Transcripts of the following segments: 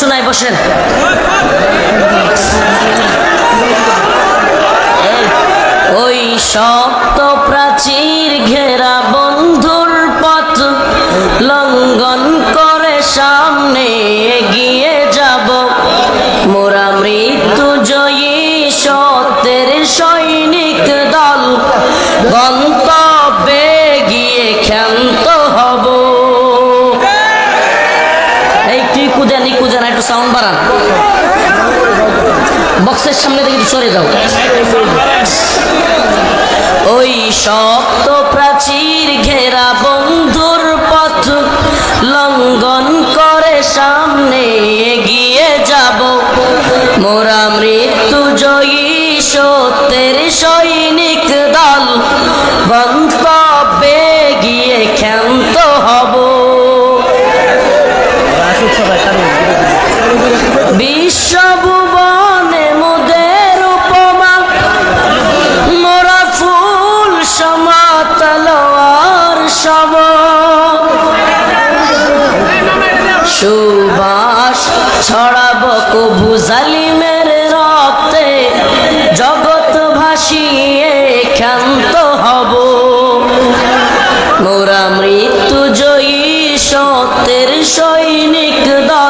শোনায় বসেন। ওই শক্ত প্রাচীর ঘেরা বন্ধুর পথ লঙ্ঘন করে সামনে এগিয়ে এই তুই কুদেন এই কুদেন একটু সাউন্ড বাড়ান। বক্সের সামনে থেকে সরে যাও ওই শক্ত প্রাচীর ঘেরা বন্ধুর পথ লঙ্ঘন করে সামনে এগিয়ে যাব। মোরা জালিমের রক্তে জগৎ ভাসিয়ে ক্ষান্ত হব। মোরা মৃত্যু জয়ী সত্যের সৈনিক দল।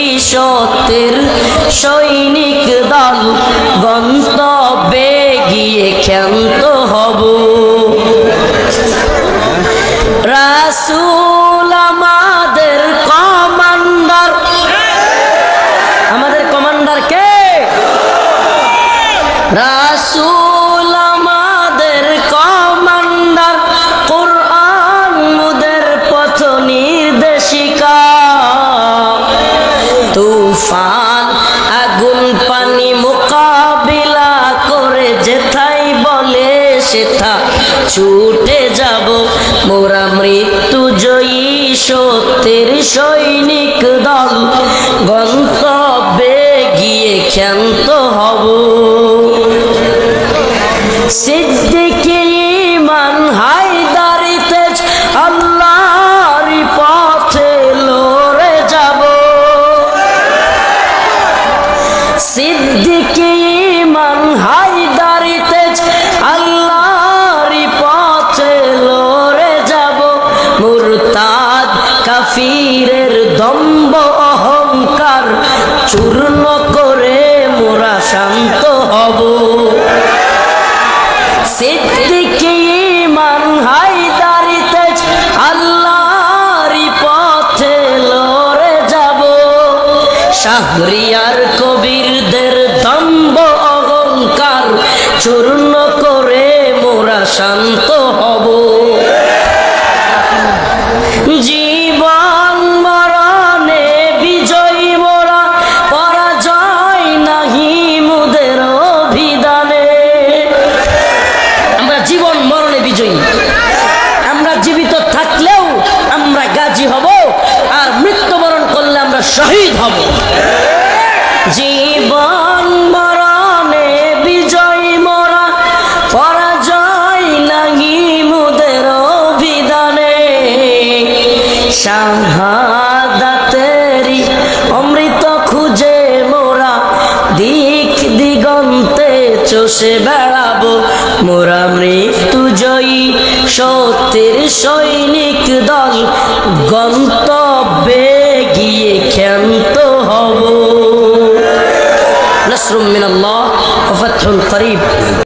সত্যের সৈনিক দল গন্তব্যে গিয়ে ক্ষান্ত হব। রাসূল তুফান আগুন পানি মোকাবিলা করে যেথাই বলে সেথা ছুটে যাব। মোরা মৃত্যু জয়ী সত্যের সৈনিক দল, গন্তব্যে গিয়ে ক্ষান্ত হব। সিদ্দিকে কাফিরের দম্ব অহংকার চূর্ণ করে মোরা শান্ত হব। পথে যাব। শাহরিয়ার কবিরদের দম্ব অহংকার চূর্ণ করে মোরা শান্ত শহীদ হব। জীবন মরণে বিজয়ী মরা, পরাজয় লাগি মুদের অভিধানে। শাহাদাতেরি অমৃত খুঁজে মোরা, দিক দিগন্তে চষে বেড়াবো। মোরা মৃত্যু জয়ী সত্যের সৈনিক দল, গন্তব্যে نصر من الله وفتح قريب.